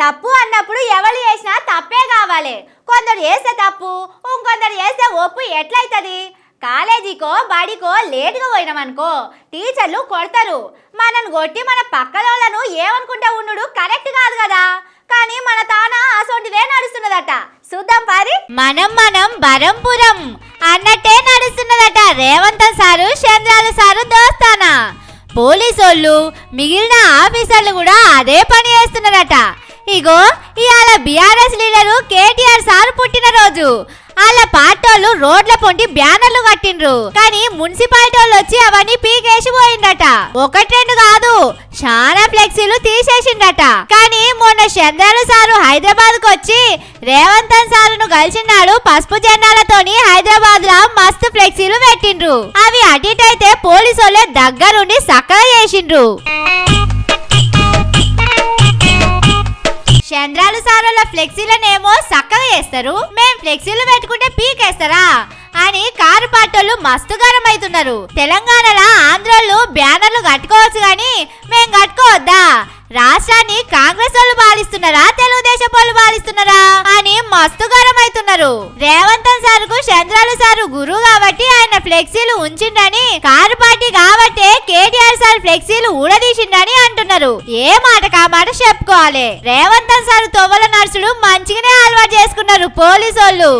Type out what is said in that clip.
తప్పు అన్నప్పుడు ఎవరు చేసినా తప్పే కావాలి. కొందరు చేస్తే తప్పు ఇంకొందరు చేస్తే ఒప్పు ఎట్లయితది? కాలేజీకో బడికో లేటుగా పోయినామనుకో టీచర్లు కొడతారు. మనల్ని కొట్టి మన పక్కలోళ్ళను ఏమనుకుంటా ఉండు కరెక్ట్ కాదు కదా. కానీ మన తాన అసొంటిదే నడుస్తున్నదట. చూద్దాం పారి. మనం మనం బరంపురం అన్నట్టే నడుస్తున్నదట రేవంత్ సారు చంద్రాల సారు దోస్తానా? పోలీసోళ్ళు మిగిలిన ఆఫీసర్లు కూడా అదే పని చేస్తున్నారట. ఇగో ఇవాళ బీఆర్ఎస్ లీడరు కేటీఆర్ సార్ పుట్టినరోజు వాళ్ళ పార్టోళ్ళు రోడ్ల పొంటి బ్యానర్లు కట్టిండ్రు. కానీ మున్సిపాలిటీ వాళ్ళు వచ్చి అవన్నీ పీకేసి పోయిండట ఒకటి రెండు కాదు చాలా ఫ్లెక్సీలు తీసేసిండట కానీ మొన్న చంద్రాలు సారు హైదరాబాద్కు వచ్చి రేవంత్ సారును కలిసినాడు పసుపు జెండాలతోని హైదరాబాద్లో మస్తు ఫ్లెక్సీలు పెట్టిండ్రు. అవి అటు ఇటు అయితే పోలీసు వాళ్ళే దగ్గరుండి సక్కగా చేసిండ్రు. చంద్రాలు సారోల ఫ్లెక్సీలనేమో చక్కగా వేస్తారు. మేం ఫ్లెక్సీలు పెట్టుకుంటే పీకేస్తారా? అని కారు పాటోళ్ళు మస్తు గరం అవుతున్నారు తెలంగాణలో ఆంధ్రోళ్ళు బ్యానర్లు కట్టుకోవచ్చు గాని మేం కట్టుకోవద్దా? రాష్ట్రాన్ని కాంగ్రెస్ వాళ్ళు పాలిస్తున్నారా? తెలుగుదేశం వాళ్ళు పాలిస్తున్నారా? అని మస్తు గరమైతున్నారు రేవంత్ సార్కు చంద్రాలు సారు గురువు కాబట్టి ఆయన ఫ్లెక్సీలు ఉంచిండని కారు పార్టీ కాబట్టే కేటీఆర్ సార్ ఫ్లెక్సీలు ఊడదీసిండని అంటున్నారు ఏ మాట కా మాట చెప్పుకోవాలి? రేవంత్ సార్ తొవ్వల నర్సులు మంచిగానే అలవాటు చేసుకున్నారు పోలీసోళ్ళు.